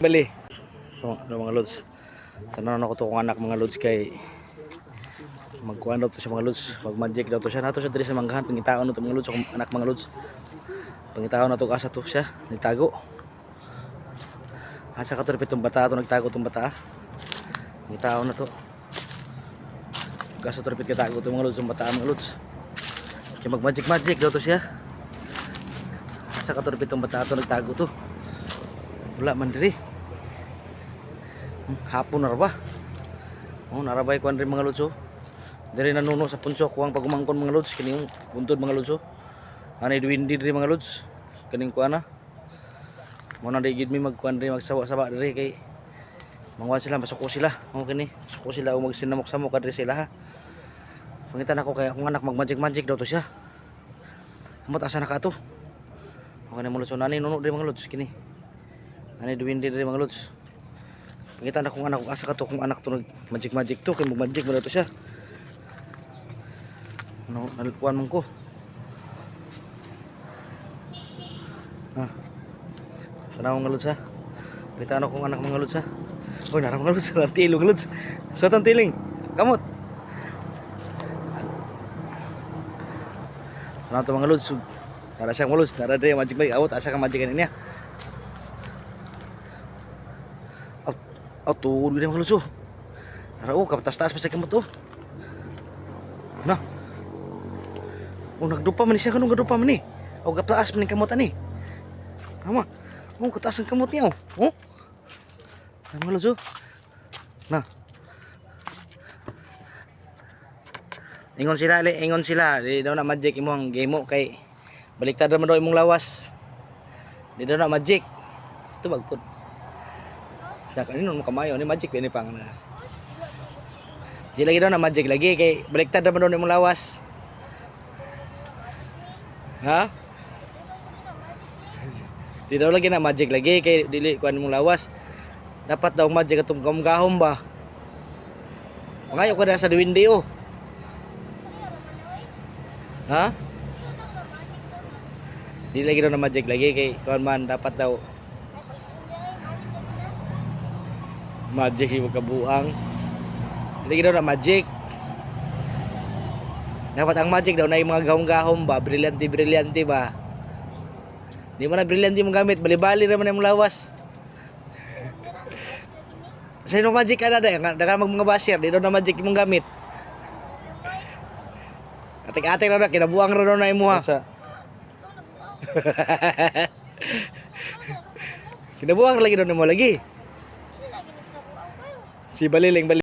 Bali. So, ano mga lods. Tanong ako to kung anak mga lods kay magkuhan daw to siya mga lods. Mag magic daw to siya. Nato siya diri sa manggahan. Pangitaon na to mga lods. Kung anak mga lods. Pangitaon na to asa to siya. Nagtago. Asa ka to rin itong bata to. Nagtago itong bata. Pangitaon na to. Kaso to rin kitago itong mga lods. Itong bata mga lods. Kaya mag magic magic daw to siya. Asa ka to rin itong bata to. Nagtago to. Wala man diri. Hapon na ba? Oh, narabay ko rin mga lutso. Diri nanuno sa punso ko ang pagumangkon mga lods kini yung buntod mga lutso. Ani duwindi diri mga lods. Kaning kuana. Mo na di gid mi magkuan diri magsawa-sawa diri kay mangwa sila masuko sila. Mo kini suko sila o magsinamok-samok kadiri sila ha. Pangitan ako kay akong anak magmagic-magic daw to siya. Amot asa na ka to? Okay na mga lods. Nani nuno diri mga lods kini. Ani duwindi diri mga lods. Pangita na kung anak asa ka to kung anak to magic magic to kay mag magic mo to siya. Ano nalikuan man ko. Ha. Sana mga lods ha. Pangita na kung anak mga lods ha. Oy, nara mga lods, nara tilo mga lods. Sa tan tiling. Kamot. Ano to mga lods? Nara siya mga lods, nara diri magic magic. Awot asa ka magic niya. Oh, tuod gini mga. Nara oh, kapatas-taas pa sa kamot oh. Na. Oh, nagdupa man siya kanong nagdupa man. Oh, kaptaas man kamot ani. Kama. Oh, kataas ang kamot niya oh. Oh. Ay, mga. Ingon sila, li, ingon sila. Di daw na magic imo ang game mo kay baliktad naman daw imong lawas. Di daw na magic. Ito bagpod. Sa kanino mo kamayo ni magic ini pang na. Di lagi daw na magic lagi kay baliktad naman daw imong lawas. Ha? Di daw lagi na magic lagi kay dili kuan imong lawas. Dapat daw magic atong gahom ba. Mangayo ko na sa duwindi oh. Ha? Di lagi daw na magic lagi kay kuan man dapat daw magic yung kabuang hindi daw na magic dapat ang magic daw na yung mga gahong-gahong ba brilyante brilyante ba di mo na brilyante mong gamit bali-bali naman yung lawas sa inong magic ka na dahil dagan mag mga basher di daw na magic mong gamit atik-atik na na kinabuang na daw na imo ha kinabuang lagi daw na mo lagi Si Baliling, Baliling.